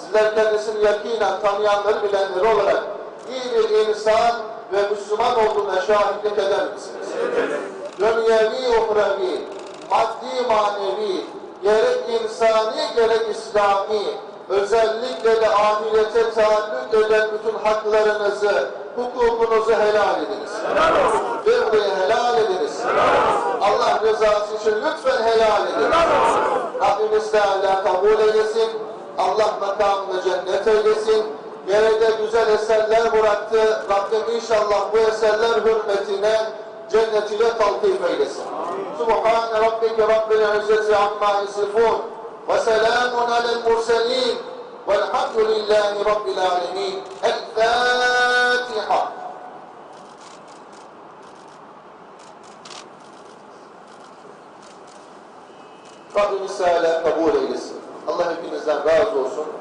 Sizler kendisini yakinen tanıyanları bilenleri olarak iyi bir insan ve Müslüman olduğuna şahitlik eder misiniz? Dünyevi, uhrevi, maddi, manevi, gerek insani gerek İslami, özellikle de ahirete taalluk eden bütün haklarınızı, hukukunuzu helal ediniz. Birliği helal ediniz. Allah rızası için lütfen helal ediniz. Rabbimiz Teala kabul eylesin. Allah makamını cennet eylesin. Yerde güzel eserler bıraktı. Rabbim inşallah bu eserler hürmetine cennetiyle taltif eylesin. Subhane Rabbike Rabbil İzzeti Amma Yasifun ve selamun alel murselin velhamdülillahi Rabbil Alemin. El Fatiha. Rabbimiz Teala kabul eylesin. Hepinizden razı olsun.